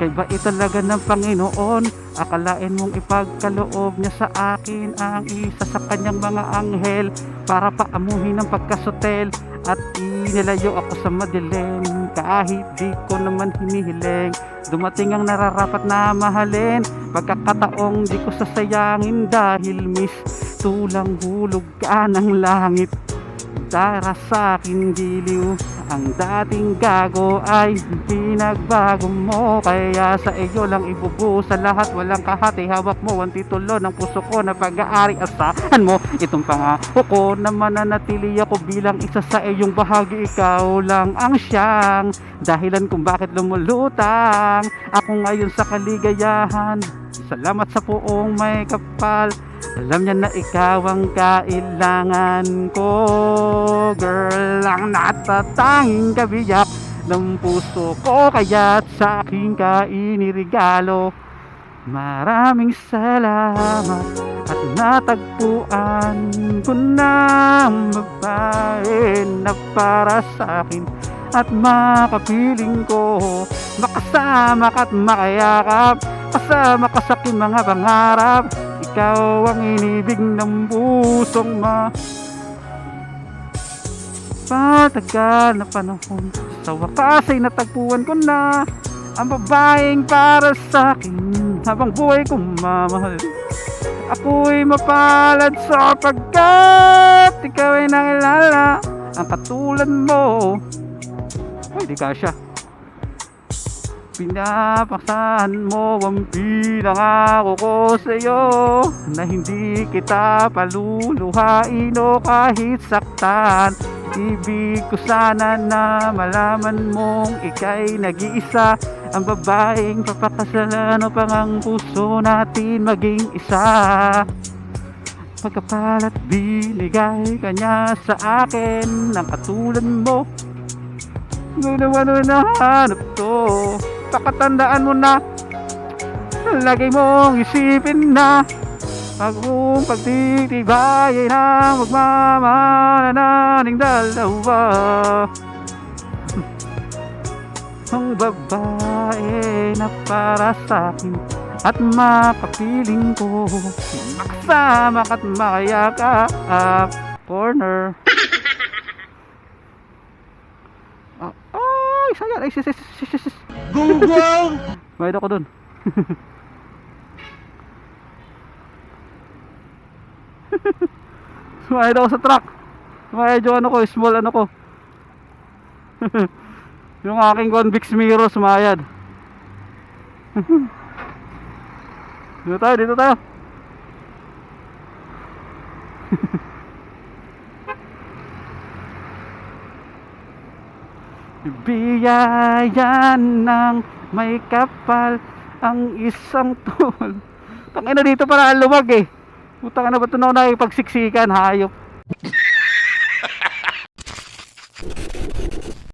Kay talaga ng Panginoon Akalain mong ipagkaloob niya sa akin Ang isa sa kanyang mga anghel Para paamuhin ng pagkasutel At inilayo ako sa madilim. Kahit di ko naman hinihiling Dumating ang nararapat na mahalin. Pagkakataong di ko sasayangin Dahil miss tulang hulog ka ng langit Dara sa akin giliw. Ang dating gago ay pinagbago mo. Kaya sa iyo lang ibubuo sa lahat. Walang kahati. Hawak mo Ang titulo ng puso ko na pag-aari. Asahan mo itong pangako ko Na mananatili ako bilang isa sa iyong bahagi. Ikaw lang ang siyang Dahilan kung bakit lumulutang. Ako ngayon sa kaligayahan. Salamat sa puong may kapal alam niya na ikaw ang kailangan ko Girl, ang natatanging kabiyak ng puso ko Kaya't sa aking kainirigalo. Maraming salamat at natagpuan ko na babae na para sa akin at makapiling ko. Makasama ka at makayakap kasama ka sa aking mga pangarap ikaw ang inibig ng pusong ma. Patagal na panahon Sa wakas ay natagpuan ko na Ang babaeng para sa akin Habang buhay kong mamahal. Ako'y mapalad sa pagkat Ikaw ay nakilala Ang katulad mo. Ay di kasya Pinapaksahan mo ang pinangako ko sa'yo Na hindi kita paluluhain o kahit saktan. Ibig ko sana na malaman mong ika'y nag-iisa. Ang babaeng papakasalan upang ang puso natin maging isa. Pagkapalat binigay kanya sa akin ng katulad mo. Ngayon naman ang nahanap to Pakatandaan mo na Lagi mong isipin na Pagong pagtitibay na magmamahal na nating dalawa Ang babae na para sa akin At makapiling ko Makasama ka't makayakap Corner Ah, Ay, sayang Ay, sis, sis, sis, sis. Gunggong! Bayad ako dun. Sumayad ako sa truck. Sumayad yung ano ko, small ano ko. yung aking convex mirror sumayad. dito tayo, dito tayo. Biyayan ng may kapal ang isang tol. Tangina dito para lumag eh. Putang na ba ito na ako nakipagsiksikan, hayop.